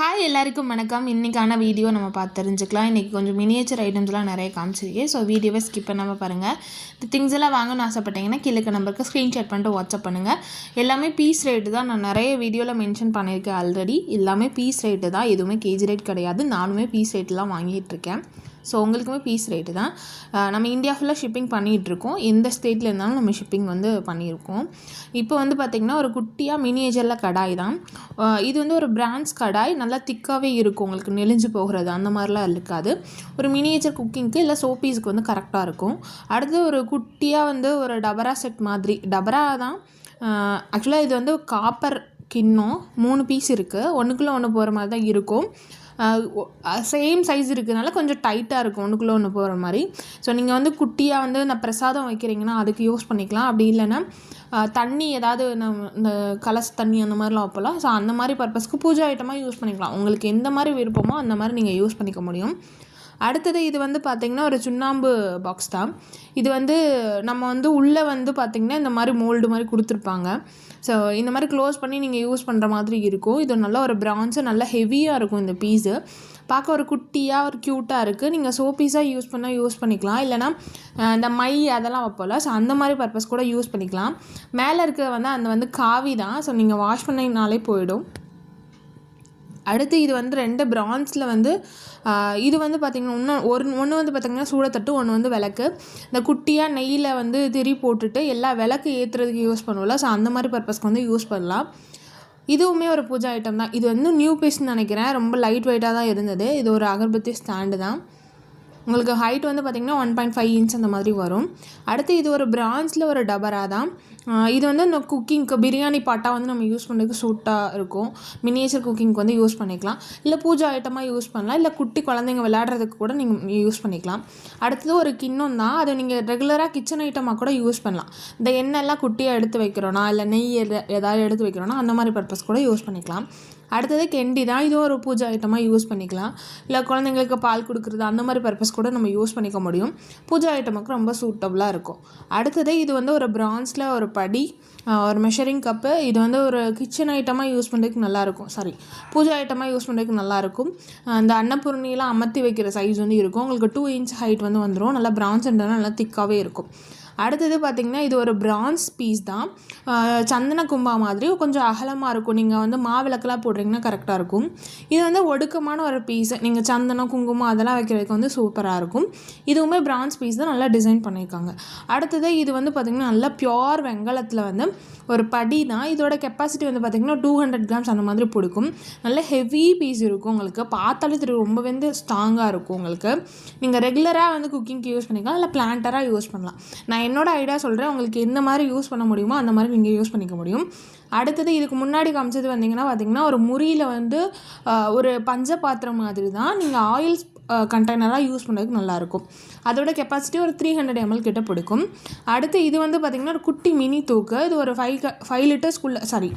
Hi எல்லாருக்கும் வணக்கம். இன்றைக்கான வீடியோ நம்ம பார்த்து தெரிஞ்சுக்கலாம். இன்றைக்கி கொஞ்சம் மினியேச்சர் ஐட்டம்ஸ்லாம் நிறைய காமிச்சிருக்கேன். ஸோ வீடியோவை ஸ்கிப் பண்ணாமல் பாருங்கள் இந்த திங்ஸ் எல்லாம் வாங்கணும்னு ஆசைப்பட்டீங்கன்னா கீழே நம்பருக்கு ஸ்க்ரீன்ஷாட் பண்ணிட்டு வாட்ஸ்அப் பண்ணுங்கள் எல்லாமே பீஸ் ரேட்டு தான். நான் நிறைய வீடியோவில் மென்ஷன் பண்ணியிருக்கேன் ஆல்ரெடி எல்லாமே பீஸ் ரேட்டு தான். எதுவுமே கேஜி ரேட் கிடையாது. நானுமே பீஸ் ரேட்லாம் வாங்கிட்டு இருக்கேன். ஸோ உங்களுக்குமே பீஸ் ரேட்டு தான். நம்ம இந்தியா ஃபுல்லாக ஷிப்பிங் பண்ணிகிட்ருக்கோம். எந்த ஸ்டேட்டில் இருந்தாலும் நம்ம ஷிப்பிங் வந்து பண்ணியிருக்கோம். இப்போ வந்து பார்த்திங்கன்னா ஒரு குட்டியாக மினியேஜரில் கடாய் தான். இது வந்து ஒரு பிராண்ட்ஸ் கடாய். நல்லா திக்காகவே இருக்கும். உங்களுக்கு நெளிஞ்சு போகிறது அந்த மாதிரிலாம் இருக்காது. ஒரு மினியேச்சர் குக்கிங்க்கு இல்லை சோப்பீஸுக்கு வந்து கரெக்டாக இருக்கும். அடுத்து ஒரு குட்டியாக வந்து ஒரு டபரா செட் மாதிரி. டபரா தான். ஆக்சுவலாக இது வந்து காப்பர் கிண்ணம். மூணு பீஸ் இருக்குது ஒன்றுக்குள்ளே ஒன்று போகிற மாதிரி தான் இருக்கும். சேம் சைஸ் இருக்கிறதுனால கொஞ்சம் டைட்டாக இருக்கும். ஒன்றுக்குள்ளே ஒன்று போகிற மாதிரி. ஸோ நீங்கள் வந்து குட்டியாக வந்து இந்த பிரசாதம் வைக்கிறீங்கன்னா அதுக்கு யூஸ் பண்ணிக்கலாம். அப்படி இல்லைன்னா தண்ணி ஏதாவது நம்ம இந்த கலச தண்ணி அந்த மாதிரிலாம் வைப்பலாம் ஸோ அந்த மாதிரி பர்பஸ்க்கு பூஜை ஐட்டமாக யூஸ் பண்ணிக்கலாம். உங்களுக்கு எந்த மாதிரி விருப்பமோ அந்த மாதிரி நீங்கள் யூஸ் பண்ணிக்க முடியும். அடுத்தது இது வந்து பார்த்திங்கன்னா ஒரு சுண்ணாம்பு பாக்ஸ் தான். இது வந்து நம்ம வந்து உள்ளே வந்து பார்த்திங்கன்னா இந்த மாதிரி மோல்டு மாதிரி கொடுத்துருப்பாங்க. ஸோ இந்த மாதிரி க்ளோஸ் பண்ணி நீங்கள் யூஸ் பண்ணுற மாதிரி இருக்கும். இது நல்ல ஒரு பிரான்ஸு நல்ல ஹெவியாக இருக்கும் இந்த பீஸு பார்க்க ஒரு குட்டியாக ஒரு க்யூட்டாக இருக்குது நீங்கள் சோப்பீஸாக யூஸ் பண்ணால் யூஸ் பண்ணிக்கலாம். இல்லைனா இந்த மை அதெல்லாம் வைப்போம்ல. ஸோ அந்த மாதிரி பர்பஸ் கூட யூஸ் பண்ணிக்கலாம். மேலே இருக்கிற வந்து அந்த வந்து காவி தான். ஸோ நீங்கள் வாஷ் பண்ணினாலே போயிடும். அடுத்து இது வந்து ரெண்டு பிரான்ஸில் வந்து இது வந்து பார்த்திங்கன்னா இன்னும் ஒரு ஒன்று வந்து பார்த்திங்கன்னா சூடத்தட்டு ஒன்று வந்து விளக்கு. இந்த குட்டியாக நெய்யில் வந்து திரி போட்டுட்டு எல்லா விளக்கு ஏற்றுறதுக்கு யூஸ் பண்ணுவோம்ல ஸோ அந்த மாதிரி பர்பஸ்க்கு வந்து யூஸ் பண்ணலாம். இதுவுமே ஒரு பூஜா ஐட்டம் தான். இது வந்து நியூ பீஸ்னு நினைக்கிறேன். ரொம்ப லைட் வெயிட்டாக தான் இருந்தது. இது ஒரு அகர்பத்தி ஸ்டாண்டு தான். உங்களுக்கு ஹைட் வந்து பார்த்திங்கன்னா ஒன் பாயிண்ட் ஃபைவ் இன்ச் அந்த மாதிரி வரும். அடுத்து இது ஒரு பிரான்ஸில் ஒரு டபரா தான். இது வந்து இந்த குக்கிங்க்கு பிரியாணி பாட்டாக வந்து நம்ம யூஸ் பண்ணுறதுக்கு சூட்டாக இருக்கும். மினியேச்சர் குக்கிங்க்கு வந்து யூஸ் பண்ணிக்கலாம். இல்லை பூஜா ஐட்டமாக யூஸ் பண்ணலாம். இல்லை குட்டி குழந்தைங்க விளையாடுறதுக்கு கூட நீங்கள் யூஸ் பண்ணிக்கலாம். அடுத்தது ஒரு கிண்ணம் தான். அதை நீங்கள் ரெகுலராக கிச்சன் ஐட்டமாக கூட யூஸ் பண்ணலாம். இந்த எண்ணெய்லாம் குட்டியாக எடுத்து வைக்கிறோன்னா இல்லை நெய் எத- ஏதாவது எடுத்து வைக்கிறோன்னா அந்த மாதிரி பர்பஸ் கூட யூஸ் பண்ணிக்கலாம். அடுத்தது கெண்டி தான். இதுவும் ஒரு பூஜை ஐட்டமாக யூஸ் பண்ணிக்கலாம். இல்லை குழந்தைங்களுக்கு பால் கொடுக்குறது அந்த மாதிரி பர்பஸ் கூட நம்ம யூஸ் பண்ணிக்க முடியும். பூஜை ஐட்டமுக்கு ரொம்ப சூட்டபுளாக இருக்கும். அடுத்தது இது வந்து ஒரு பிரான்ஸில் ஒரு படி ஒரு மெஷரிங் கப்பு இது வந்து ஒரு கிச்சன் ஐட்டமாக யூஸ் பண்ணுறதுக்கு நல்லாயிருக்கும் சாரி பூஜை ஐட்டமாக யூஸ் பண்ணுறதுக்கு நல்லாயிருக்கும் அந்த அன்னபூர்ணியெல்லாம் அமர்த்தி வைக்கிற சைஸ் வந்து இருக்கும். உங்களுக்கு டூ இன்ச் ஹைட் வந்து வந்துடும் நல்லா பிரான்ஸ் நல்லா திக்காகவே இருக்கும். அடுத்தது பார்த்திங்கன்னா இது ஒரு பிரான்ஸ் பீஸ் தான். சந்தன கும்பா மாதிரி கொஞ்சம் அகலமாக இருக்கும். நீங்கள் வந்து மாவிளக்கெலாம் போடுறீங்கன்னா கரெக்டாக இருக்கும். இது வந்து ஒடுக்கமான ஒரு பீஸ் நீங்கள் சந்தனம் குங்குமம் அதெல்லாம் வைக்கிறதுக்கு வந்து சூப்பராக இருக்கும். இதுவுமே பிரான்ஸ் பீஸ் தான் நல்லா டிசைன் பண்ணியிருக்காங்க. அடுத்தது இது வந்து பார்த்திங்கன்னா நல்லா பியோர் வெங்கலத்தில் வந்து ஒரு படி தான். இதோட கெப்பாசிட்டி வந்து பார்த்திங்கன்னா டூ ஹண்ட்ரட் கிராம்ஸ் அந்த மாதிரி பிடிக்கும். நல்ல ஹெவி பீஸ் இருக்கும் உங்களுக்கு. பார்த்தாலே தெரியும் ரொம்ப வந்து ஸ்ட்ராங்காக இருக்கும் உங்களுக்கு. நீங்கள் ரெகுலராக வந்து குக்கிங்க்கு யூஸ் பண்ணிக்கலாம். இல்லை பிளான்டராக யூஸ் பண்ணலாம். நான் என்னோடய ஐடியா சொல்கிறேன் உங்களுக்கு எந்த மாதிரி யூஸ் பண்ண முடியுமோ அந்த மாதிரி நீங்கள் யூஸ் பண்ணிக்க முடியும். அடுத்தது இதுக்கு முன்னாடி காமிச்சது வந்தீங்கன்னா பார்த்தீங்கன்னா ஒரு முறியில் வந்து ஒரு பஞ்ச பாத்திரம் மாதிரி தான் நீங்கள் ஆயில்ஸ் கண்டெய்னராக யூஸ் பண்ணுறதுக்கு நல்லாயிருக்கும் அதோட கெப்பாசிட்டி ஒரு த்ரீ ஹண்ட்ரட் எம்எல் கிட்ட பிடிக்கும். அடுத்து இது வந்து பார்த்திங்கன்னா ஒரு குட்டி மினி தூக்கு. இது ஒரு ஃபைவ் ஃபைவ் லிட்டர்ஸ்குள்ளே சாரி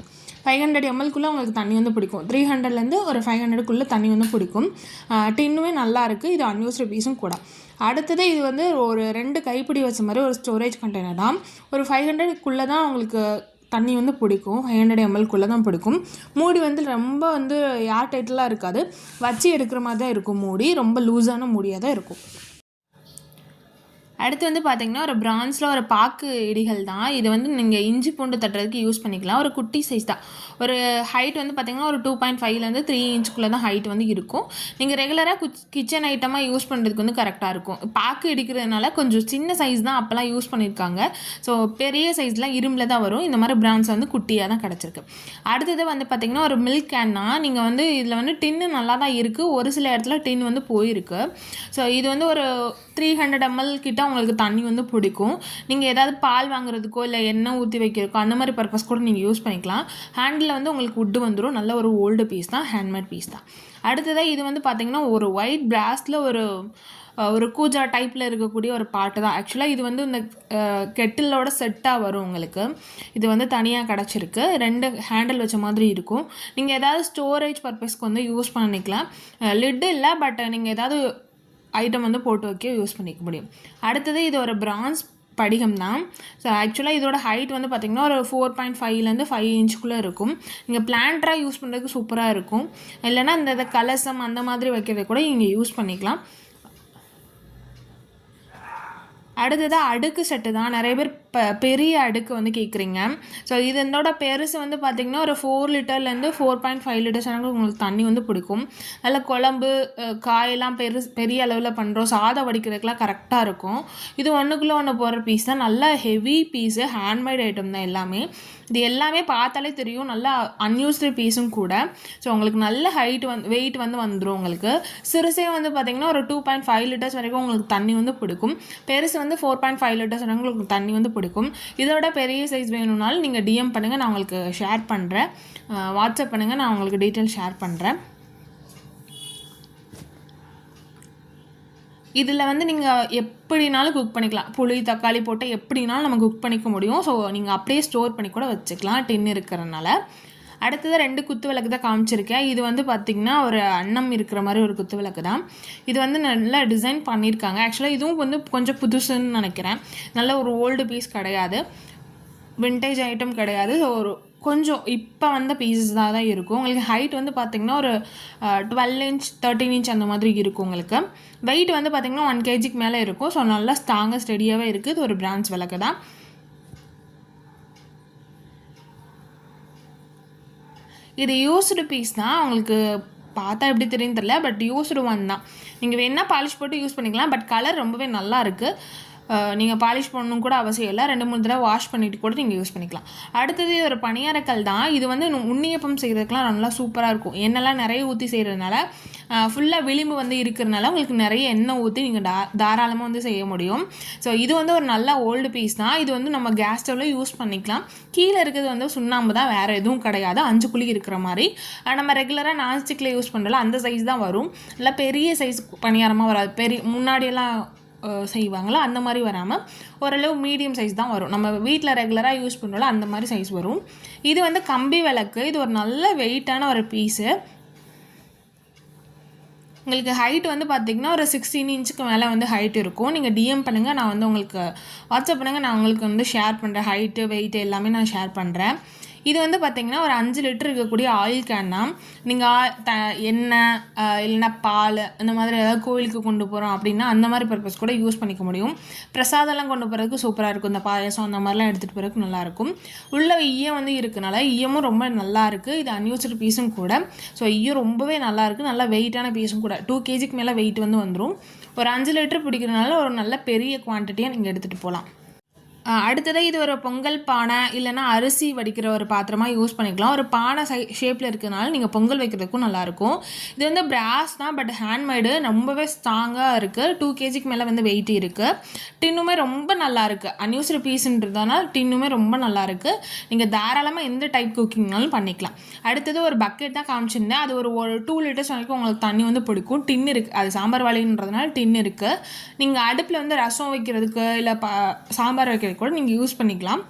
ஃபைவ் ஹண்ட்ரட் எம்எல்குள்ளே உங்களுக்கு தண்ணி வந்து பிடிக்கும். த்ரீ ஹண்ட்ரட்லேருந்து ஒரு ஃபைவ் ஹண்ட்ரடுக்குள்ளே தண்ணி வந்து பிடிக்கும். டின்னுமே நல்லா இருக்குது இது அன்யூஸ்டு பீஸும் கூட. அடுத்தது இது வந்து ஒரு ரெண்டு கைப்பிடி வச்ச மாதிரி ஒரு ஸ்டோரேஜ் கண்டெய்னர் தான். ஒரு ஃபைவ் ஹண்ட்ரடுக்குள்ளே தான் உங்களுக்கு தண்ணி வந்து பிடிக்கும். ஃபைவ் ஹண்ட்ரட் எம்எல்குள்ளே தான் பிடிக்கும். மூடி வந்து ரொம்ப வந்து ஏர் டைட்டலாக இருக்காது. வச்சு எடுக்கிற மாதிரி தான் இருக்கும் மூடி. ரொம்ப லூஸான மூடியாக தான் இருக்கும். அடுத்து வந்து பார்த்தீங்கன்னா ஒரு பிரான்ஸில் ஒரு பாக்கு இடிகள் தான். இது வந்து நீங்கள் இஞ்சி பூண்டு தட்டுறதுக்கு யூஸ் பண்ணிக்கலாம். ஒரு குட்டி சைஸ் தான். ஒரு ஹைட் வந்து பார்த்தீங்கன்னா ஒரு டூ பாயிண்ட் ஃபைவ்லேருந்து த்ரீ இன்ச்சுக்குள்ளே தான் ஹைட் வந்து இருக்கும். நீங்கள் ரெகுலராக குச் கிச்சன் ஐட்டமாக யூஸ் பண்ணுறதுக்கு வந்து கரெக்டாக இருக்கும். பாக்கு இடிக்கிறதுனால கொஞ்சம் சின்ன சைஸ் தான் அப்போல்லாம் யூஸ் பண்ணியிருக்காங்க ஸோ பெரிய சைஸ்லாம் இரும்பில் தான் வரும். இந்த மாதிரி பிரான்ஸ் வந்து குட்டியாக தான் கிடச்சிருக்கு. அடுத்தது வந்து பார்த்தீங்கன்னா ஒரு மில்க் கேன்னா நீங்கள் வந்து இதில் வந்து டின்னு நல்லா தான் இருக்குது ஒரு சில இடத்துல டின் வந்து போயிருக்கு. ஸோ இது வந்து ஒரு த்ரீ ஹண்ட்ரட் எம்எல் கிட்ட உங்களுக்கு தண்ணி வந்து பிடிக்கும். நீங்கள் ஏதாவது பால் வாங்குறதுக்கோ இல்லை எண்ணெய் ஊற்றி வைக்கிறதுக்கோ அந்த மாதிரி பர்பஸ் கூட நீங்கள் யூஸ் பண்ணிக்கலாம். ஹேண்டில் வந்து உங்களுக்கு உட்டு வந்துடும் நல்ல ஒரு ஓல்டு பீஸ் தான். ஹேண்ட்மேட் பீஸ் தான். அடுத்ததாக இது வந்து பார்த்தீங்கன்னா ஒரு ஒயிட் பிராஸில் ஒரு ஒரு கூஜா டைப்பில் இருக்கக்கூடிய ஒரு பாட்டு தான். ஆக்சுவலாக இது வந்து இந்த கெட்டிலோட செட்டாக வரும் உங்களுக்கு. இது வந்து தனியாக கிடச்சிருக்கு. ரெண்டு ஹேண்டில் வச்ச மாதிரி இருக்கும். நீங்கள் ஏதாவது ஸ்டோரேஜ் பர்பஸ்க்கு வந்து யூஸ் பண்ணிக்கலாம். லிட்டு இல்லை பட் நீங்கள் ஏதாவது ஐட்டம் வந்து போட்டு வைக்க யூஸ் பண்ணிக்க முடியும். அடுத்தது இது ஒரு பிரான்ஸ் படிகம் தான். ஸோ ஆக்சுவலாக இதோட ஹைட் வந்து பார்த்திங்கன்னா ஒரு ஃபோர் பாயிண்ட் ஃபைவ்லேருந்து ஃபைவ் இன்ச்சுக்குள்ளே இருக்கும். நீங்கள் பிளான்ட்ராக யூஸ் பண்ணுறதுக்கு சூப்பராக இருக்கும். இல்லைன்னா இந்த இதை கலசம் அந்த மாதிரி வைக்கிறத கூட இங்கே யூஸ் பண்ணிக்கலாம். அடுத்ததாக அடுக்கு செட்டு தான். நிறைய பேர் ப பெரிய அடுக்கு வந்து கேட்குறீங்க ஸோ இது இதனோட பெருசு வந்து பார்த்திங்கன்னா ஒரு ஃபோர் லிட்டர்லேருந்து ஃபோர் பாயிண்ட் ஃபைவ் லிட்டர்ஸ் வரைக்கும் உங்களுக்கு தண்ணி வந்து பிடிக்கும். நல்ல குழம்பு காயெல்லாம் பெருசு பெரிய அளவில் பண்ணுறோம் சாதம் வடிக்கிறதுக்கெலாம் கரெக்டாக இருக்கும். இது ஒன்றுக்குள்ளே ஒன்று போடுற பீஸ் தான். நல்லா ஹெவி பீஸு ஹேண்ட்மேட் ஐட்டம் தான் எல்லாமே. இது எல்லாமே பார்த்தாலே தெரியும். நல்லா அன்யூஸ்டு பீஸும் கூட. ஸோ உங்களுக்கு நல்ல ஹைட் வந்து வெயிட் வந்து வந்துடும் உங்களுக்கு. சிறுசே வந்து பார்த்திங்கன்னா ஒரு டூ பாயிண்ட் ஃபைவ் லிட்டர்ஸ் வரைக்கும் உங்களுக்கு தண்ணி வந்து பிடிக்கும். பெருசு வந்து ஃபோர் பாயிண்ட் ஃபைவ் லிட்டர்ஸ் வரைக்கும் உங்களுக்கு தண்ணி வந்து பிடிக்கும். இதோட பெரிய சைஸ் வேணும்னாலும் நீங்கள் டிஎம் பண்ணுங்கள் நான் உங்களுக்கு ஷேர் பண்ணுறேன் வாட்ஸ்அப் பண்ணுங்கள் நான் உங்களுக்கு டீட்டெயில் ஷேர் பண்ணுறேன் இதில் வந்து நீங்கள் எப்படினாலும் குக் பண்ணிக்கலாம். புளி தக்காளி போட்டு எப்படினாலும் நம்ம குக் பண்ணிக்க முடியும். ஸோ நீங்கள் அப்படியே ஸ்டோர் பண்ணி கூட வச்சுக்கலாம். டின் இருக்கிறனால அடுத்தது ரெண்டு குத்து விளக்கு தான் காமிச்சிருக்கேன். இது வந்து பார்த்திங்கன்னா ஒரு அன்னம் இருக்கிற மாதிரி ஒரு குத்து விளக்கு தான். இது வந்து நல்லா டிசைன் பண்ணியிருக்காங்க ஆக்சுவலாக இதுவும் வந்து கொஞ்சம் புதுசுன்னு நினைக்கிறேன். நல்ல ஒரு ஓல்டு பீஸ் கிடையாது. விண்டேஜ் ஐட்டம் கிடையாது. ஸோ ஒரு கொஞ்சம் இப்போ வந்த பீசஸ் தான் தான் இருக்கும். உங்களுக்கு ஹைட் வந்து பார்த்திங்கன்னா ஒரு டுவெல் இன்ச் தேர்ட்டின் இன்ச் அந்த மாதிரி இருக்கும் உங்களுக்கு. வெயிட் வந்து பார்த்திங்கன்னா ஒன் கேஜிக்கு மேலே இருக்கும். ஸோ நல்லா ஸ்ட்ராங்காக ஸ்டெடியாகவே இருக்குது. இது ஒரு பிரான்ச் விளக்கு தான். இது யூஸ்டு பீஸ் தான். அவங்களுக்கு பார்த்தா எப்படி தெரியும் தெரில பட் யூஸ்டு ஒன் தான். நீங்கள் வேணால் பாலிஷ் போட்டு யூஸ் பண்ணிக்கலாம் பட் கலர் ரொம்பவே நல்லா இருக்குது நீங்கள் பாலிஷ் பண்ணணும் கூட அவசியம் இல்லை. ரெண்டு மூணு தடவை வாஷ் பண்ணிட்டு கூட நீங்கள் யூஸ் பண்ணிக்கலாம். அடுத்தது ஒரு பணியாரக்கல் தான். இது வந்து உண்ணியப்பம் செய்கிறதுக்குலாம் நல்லா சூப்பராக இருக்கும். எண்ணெய்லாம் நிறைய ஊற்றி செய்கிறதுனால ஃபுல்லாக விளிம்பு வந்து இருக்கிறதுனால உங்களுக்கு நிறைய எண்ணெய் ஊற்றி நீங்கள் டா தாராளமாக வந்து செய்ய முடியும். ஸோ இது வந்து ஒரு நல்ல ஓல்டு பீஸ் தான். இது வந்து நம்ம கேஸ் ஸ்டவ்ல யூஸ் பண்ணிக்கலாம். கீழே இருக்கிறது வந்து சுண்ணாம்பு தான். வேறு எதுவும் கிடையாது. அஞ்சு குழி இருக்கிற மாதிரி. நம்ம ரெகுலராக நான்ஸ்டிக்கில் யூஸ் பண்ணுறதுல அந்த சைஸ் தான் வரும். இல்லை பெரிய சைஸ் பணியாரமாக வராது. பெரிய முன்னாடியெல்லாம் செய்வாங்களோ? அந்த மாதிரி வராமல் ஓரளவு மீடியம் சைஸ் தான் வரும். நம்ம வீட்டில் ரெகுலராக யூஸ் பண்ணுறோம்ல அந்த மாதிரி சைஸ் வரும். இது வந்து கம்பி விளக்கு. இது ஒரு நல்ல வெயிட்டான ஒரு பீஸு உங்களுக்கு ஹைட் வந்து பார்த்திங்கன்னா ஒரு சிக்ஸ்டீன் இன்ச்சுக்கு மேலே வந்து ஹைட் இருக்கும். நீங்கள் டிஎம் பண்ணுங்கள் நான் வந்து உங்களுக்கு வாட்ஸ்அப் பண்ணுங்கள் நான் உங்களுக்கு வந்து ஷேர் பண்ணுறேன் ஹைட்டு வெயிட் எல்லாமே நான் ஷேர் பண்ணுறேன் இது வந்து பார்த்திங்கன்னா ஒரு அஞ்சு லிட்டர் இருக்கக்கூடிய ஆயில் கேன் தான். நீங்கள் த எண்ணெய் இல்லைன்னா பால் இந்த மாதிரி ஏதாவது கோயிலுக்கு கொண்டு போகிறோம் அப்படின்னா அந்த மாதிரி பர்பஸ் கூட யூஸ் பண்ணிக்க முடியும். பிரசாதம்லாம் கொண்டு போகிறதுக்கு சூப்பராக இருக்கும். இந்த பாயசம் அந்த மாதிரிலாம் எடுத்துகிட்டு போகிறதுக்கு நல்லாயிருக்கும் உள்ள ஈயம் வந்து இருக்கனால ஈயமும் ரொம்ப நல்லா இருக்குது இது அன்யூஸ்டு பீஸும் கூட. ஸோ ஈயம் ரொம்பவே நல்லா இருக்குது நல்லா வெயிட்டான பீஸும் கூட. டூ கேஜிக்கு மேலே வெயிட் வந்து வந்துடும் ஒரு அஞ்சு லிட்டர் பிடிக்கிறதுனால ஒரு நல்ல பெரிய குவான்டிட்டியாக நீங்கள் எடுத்துகிட்டு போகலாம். அடுத்ததாக இது ஒரு பொங்கல் பானை இல்லைன்னா அரிசி வடிக்கிற ஒரு பாத்திரமாக யூஸ் பண்ணிக்கலாம். ஒரு பானை சை ஷேப்பில் இருக்கிறதுனால நீங்கள் பொங்கல் வைக்கிறதுக்கும் நல்லாயிருக்கும். இது வந்து பிராஸ் தான் பட் ஹேண்ட்மேடு ரொம்பவே ஸ்ட்ராங்காக இருக்குது டூ கேஜிக்கு மேலே வந்து வெயிட் இருக்குது டின்னுமே ரொம்ப நல்லாயிருக்கு. இருக்குது அன்யூஸ்டு பீஸுன்றதுனால டின்னுமே ரொம்ப நல்லாயிருக்கு. நீங்கள் தாராளமாக எந்த டைப் குக்கிங்னாலும் பண்ணிக்கலாம். அடுத்தது ஒரு பக்கெட் தான் காமிச்சிருந்தேன். அது ஒரு ஒரு டூ லிட்டர்ஸ் வரைக்கும் உங்களுக்கு தண்ணி வந்து பிடிக்கும். டின் இருக்குது அது சாம்பார் வாளின்றதுனால டின் இருக்குது நீங்கள் அடுப்பில் வந்து ரசம் வைக்கிறதுக்கு இல்லை ப சாம்பார் வைக்கிறதுக்கு கூட நீங்கள் யூஸ் பண்ணிக்கலாம்.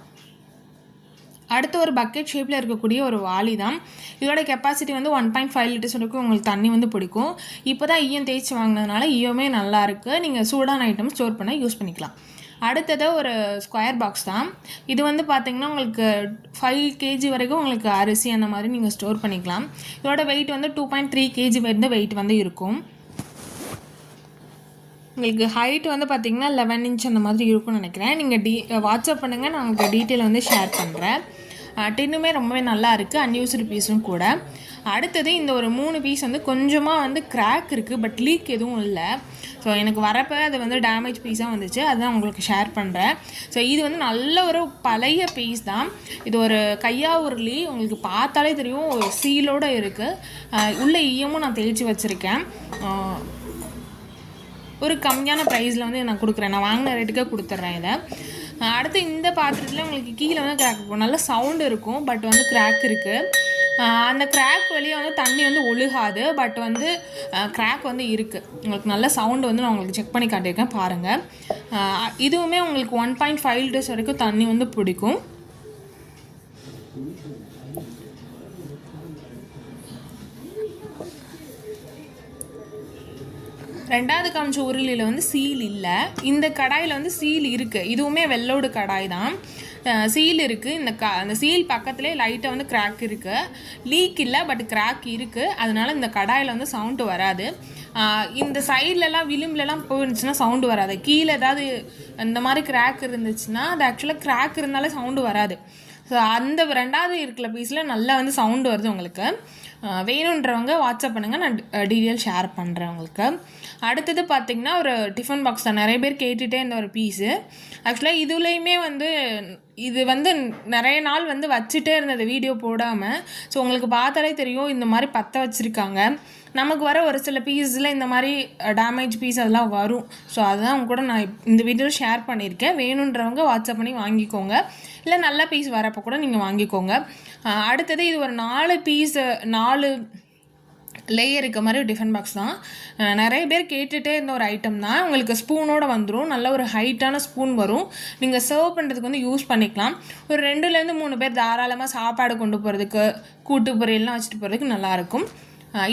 அடுத்து ஒரு பக்கெட் ஷேப்பில் இருக்கக்கூடிய ஒரு வாளி தான். இதோட கெப்பாசிட்டி வந்து ஒன் பாயிண்ட் ஃபைவ் லிட்டர்ஸ் வரைக்கும் உங்களுக்கு தண்ணி வந்து பிடிக்கும். இப்போ தான் ஈயம் தேய்ச்சி வாங்கினதுனால ஈயமே நல்லா இருக்குது நீங்கள் சூடான ஐட்டம் ஸ்டோர் பண்ண யூஸ் பண்ணிக்கலாம். அடுத்தது ஒரு ஸ்கொயர் பாக்ஸ் தான். இது வந்து பார்த்தீங்கன்னா உங்களுக்கு ஃபைவ் கேஜி வரைக்கும் உங்களுக்கு அரிசி அந்த மாதிரி நீங்கள் ஸ்டோர் பண்ணிக்கலாம். இதோட வெயிட் வந்து டூ பாயிண்ட் த்ரீ கேஜி வந்து வெயிட் வந்து இருக்கும். உங்களுக்கு ஹைட் வந்து பார்த்தீங்கன்னா லெவன் இன்ச் அந்த மாதிரி இருக்கும்னு நினைக்கிறேன். நீங்கள் டீ வாட்ஸ்அப் பண்ணுங்கள் நான் உங்களுக்கு டீட்டெயில் வந்து ஷேர் பண்ணுறேன் டின்னுமே ரொம்பவே நல்லா இருக்குது அன்யூஸ்டு பீஸும் கூட. அடுத்தது இந்த ஒரு மூணு பீஸ் வந்து கொஞ்சமாக வந்து கிராக் இருக்குது பட் லீக் எதுவும் இல்லை. ஸோ எனக்கு வரப்போ அது வந்து டேமேஜ் பீஸாக வந்துச்சு. அதுதான் உங்களுக்கு ஷேர் பண்ணுறேன் ஸோ இது வந்து நல்ல ஒரு பழைய பீஸ் தான். இது ஒரு கையா உருளி உங்களுக்கு பார்த்தாலே தெரியும். ஒரு சீலோடு இருக்குது உள்ள ஈயமும் நான் தெளித்து வச்சுருக்கேன். ஒரு கம்மியான ப்ரைஸில் வந்து நான் கொடுக்குறேன். நான் வாங்கின ரேட்டுக்கே கொடுத்துட்றேன் இதை. அடுத்து இந்த பாத்திரத்தில் உங்களுக்கு கீழே வந்து கிராக் இருக்கும். நல்ல சவுண்டு இருக்கும் பட் வந்து கிராக் இருக்குது அந்த கிராக் வழியாக வந்து தண்ணி வந்து ஒழுகாது பட் வந்து கிராக் வந்து இருக்குது உங்களுக்கு நல்ல சவுண்டு வந்து நான் உங்களுக்கு செக் பண்ணி காட்டியிருக்கேன் பாருங்கள் இதுவுமே உங்களுக்கு ஒன் பாயிண்ட் ஃபைவ் லிட்டர்ஸ் வரைக்கும் தண்ணி வந்து பிடிக்கும். ரெண்டாவது காமிச்ச உருளியில் வந்து சீல் இல்லை. இந்த கடாயில் வந்து சீல் இருக்குது இதுவுமே வெள்ளோடு கடாய் தான். சீல் இருக்குது இந்த க அந்த சீல் பக்கத்துலேயே லைட்டாக வந்து கிராக் இருக்குது லீக் இல்லை பட் கிராக் இருக்குது அதனால இந்த கடாயில் வந்து சவுண்டு வராது. இந்த சைட்லலாம் விளிம்புலலாம் போயிருந்துச்சுன்னா சவுண்டு வராது. கீழே ஏதாவது இந்த மாதிரி கிராக் இருந்துச்சுன்னா அது ஆக்சுவலாக கிராக் இருந்தாலே சவுண்டு வராது. ஸோ அந்த ரெண்டாவது இருக்கிற பீஸில் நல்லா வந்து சவுண்டு வருது உங்களுக்கு. வேணுன்றவங்க வாட்ஸ்அப் பண்ணுங்கள் நான் டீட்டெயில் ஷேர் பண்ணுறேன் உங்களுக்கு. அடுத்தது பார்த்திங்கன்னா ஒரு டிஃபன் பாக்ஸ் தான். நிறைய பேர் கேட்டுகிட்டே இருந்த ஒரு பீஸு ஆக்சுவலாக இதுலேயுமே வந்து இது வந்து நிறைய நாள் வந்து வச்சுட்டே இருந்தது வீடியோ போடாமல் ஸோ உங்களுக்கு பார்த்தாலே தெரியும் இந்த மாதிரி பற்ற வச்சுருக்காங்க. நமக்கு வர ஒரு சில பீஸில் இந்த மாதிரி டேமேஜ் பீஸ் அதெல்லாம் வரும். ஸோ அதுதான் அவங்க கூட நான் இந்த வீடியோ ஷேர் பண்ணியிருக்கேன். வேணுன்றவங்க வாட்ஸ்அப் பண்ணி வாங்கிக்கோங்க. இல்லை நல்ல பீஸ் வரப்போ கூட நீங்கள் வாங்கிக்கோங்க. அடுத்தது இது ஒரு நாலு பீஸு நாலு லேயர் இருக்க மாதிரி டிஃபன் பாக்ஸ் தான். நிறைய பேர் கேட்டுகிட்டே இருந்த ஒரு ஐட்டம் தான். உங்களுக்கு ஸ்பூனோட வந்துடும் நல்ல ஒரு ஹைட்டான ஸ்பூன் வரும். நீங்கள் சர்வ் பண்ணுறதுக்கு வந்து யூஸ் பண்ணிக்கலாம். ஒரு ரெண்டுலேருந்து மூணு பேர் தாராளமாக சாப்பாடு கொண்டு போகிறதுக்கு கூட்டு பொரியல்லாம் வச்சுட்டு போகிறதுக்கு நல்லாயிருக்கும்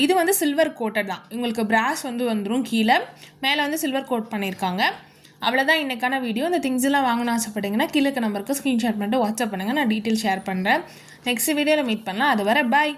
இது வந்து சில்வர் கோட்டட் தான். உங்களுக்கு பிராஸ் வந்து வந்துடும் கீழே. மேலே வந்து சில்வர் கோட் பண்ணியிருக்காங்க அவ்வளோதான் இன்றைக்கான வீடியோ இந்த திங்ஸ் எல்லாம் வாங்கணும் ஆசைப்பட்டீங்கன்னா கீழே நம்பருக்கு ஸ்க்ரீன்ஷாட் பண்ணிட்டு வாட்ஸ்அப் பண்ணுங்கள் நான் டீட்டெயில் ஷேர் பண்ணுறேன் நெக்ஸ்ட் வீடியோவில் மீட் பண்ணலாம். அது வரை பாய்